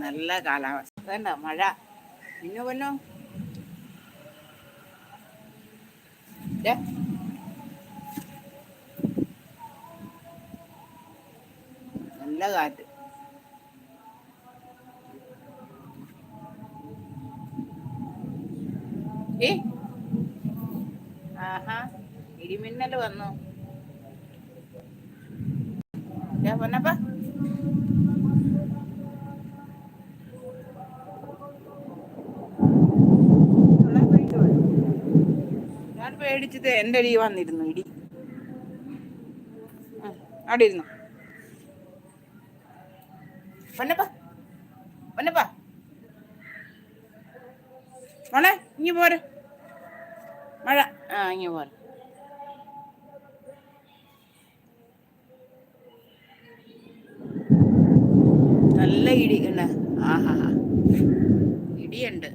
നല്ല കാലാവസ്ഥ. വേണ്ട മഴ. പിന്നെ പൊന്നോ. നല്ല കാറ്റ്. ഏ? വന്നു. പൊന്നപ്പ പേടിച്ചത് എന്റെ അടി വന്നിരുന്നു ഇടി. അവിടെ ഇരുന്നു മോളെ ഇങ്ങി പോരെ. മഴ. ആ ഇങ്ങി പോരെ. നല്ല ഇടി കണ്ട? ആഹാ. ഇടിയുണ്ട്.